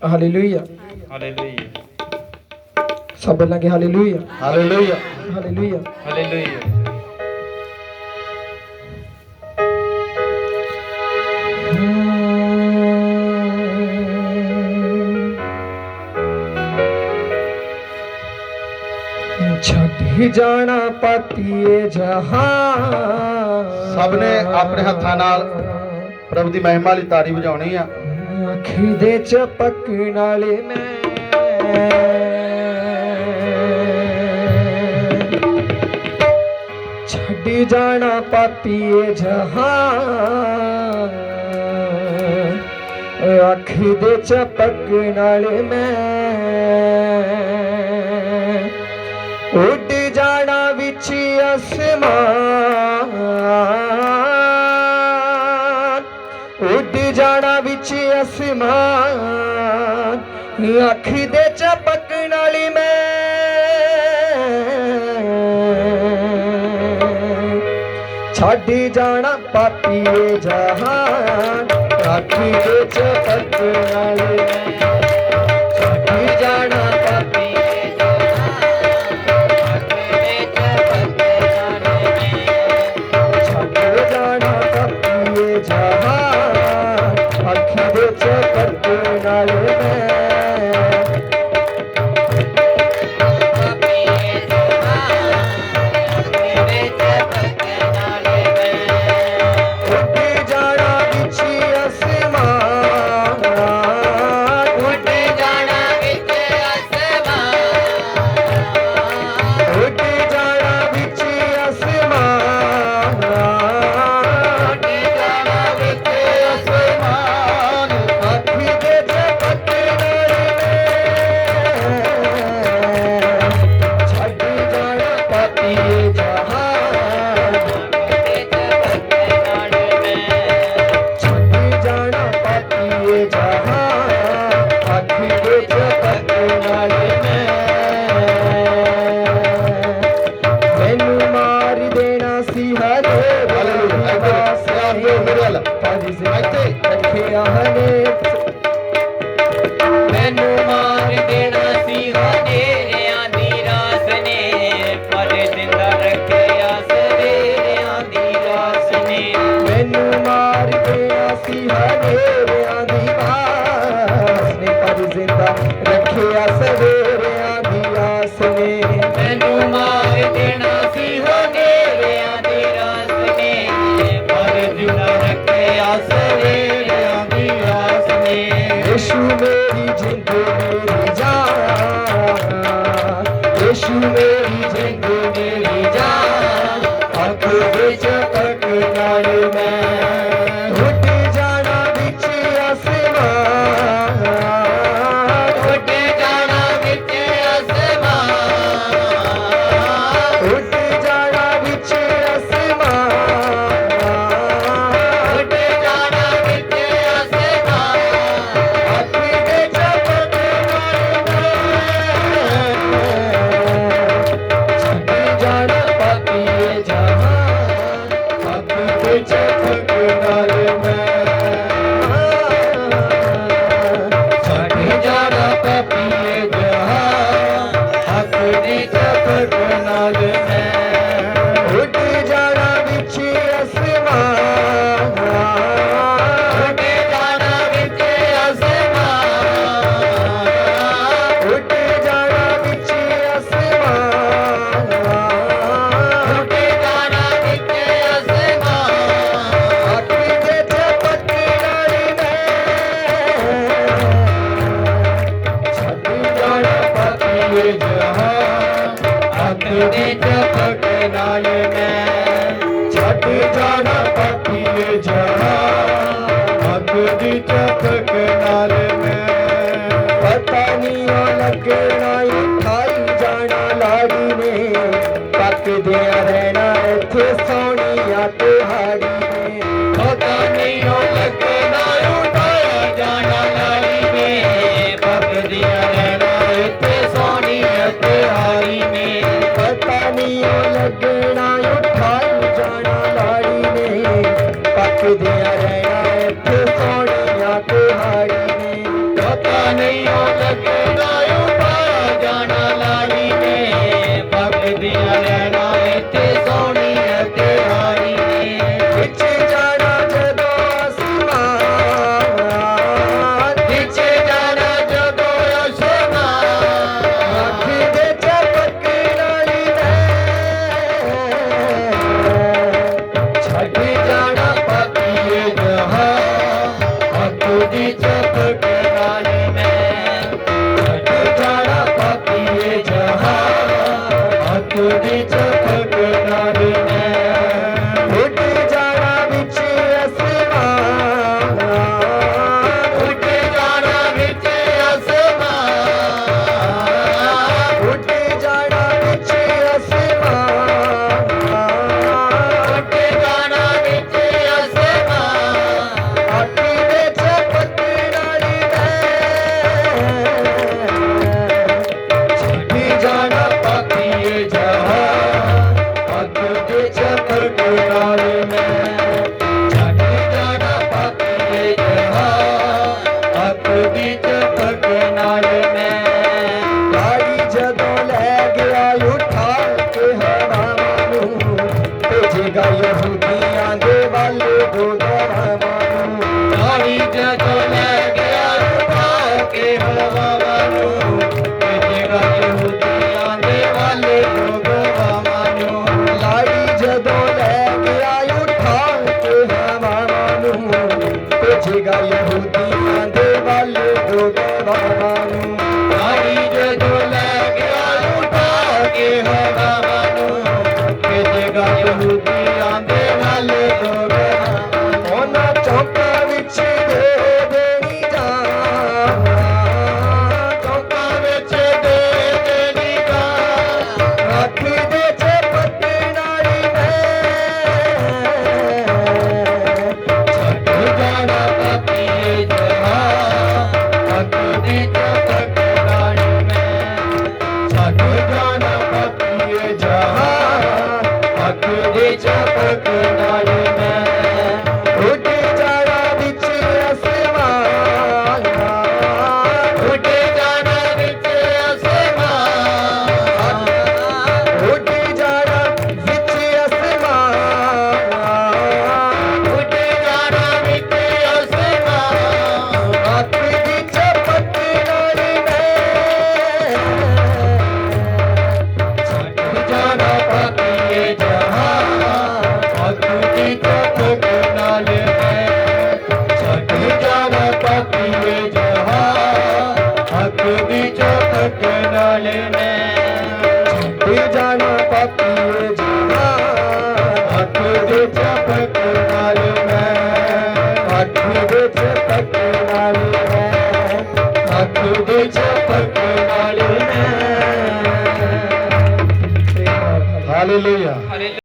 Hallelujah. Hallelujah. Sabar lagi haleluya. Haleluya. Haleluya. Haleluya. ਛੱਡ ਜਾਣਾ ਪਤੀਏ ਜਹਾਂ ਸਭ ਨੇ ਆਪਣੇ ਹੱਥਾਂ ਨਾਲ ਪ੍ਰਭ ਦੀ ਮਹਿਮਾ ਲਈ ਤਾੜੀ ਵਜਾਉਣੀ ਆ ਅੱਖ ਦੇ ਚਪਕਣ ਵਾਲੇ ਮੈਂ। ਛੱਡ ਜਾਣਾ ਪਾਪੀਏ ਜਹਾਂ ਅੱਖ ਦੇ ਚਪਕਣ ਵਾਲੇ ਮੈਂ। ਉੱਡ ਜਾਣਾ ਵਿੱਚ ਅਸਮਾਨ। ਉੱਚੇ ਅਸਮਾਨ, ਅੱਖ ਦੇ ਚਪਕਣ ਵਾਲੀ ਮੈਂ। ਛੱਡੀ ਜਾਣਾ ਪਾਪੀਏ ਜਹਾਨ, ਅੱਖ ਦੇ ਚਪਕਣ ਵਾਲੀ ਮੈਂ। रखिया सवे Thank you. Amen. ਦੀਆਂ ਰਹਿਣਾ ਏ ਤੂੰ ਸੋਹਣੀਆਂ ਕੁਹਾੜੀ ਨੀ ਪਤਾ ਨਹੀਂ ਉਹ ਲੱਗਦਾ ਚਪਕ ਨਾਲ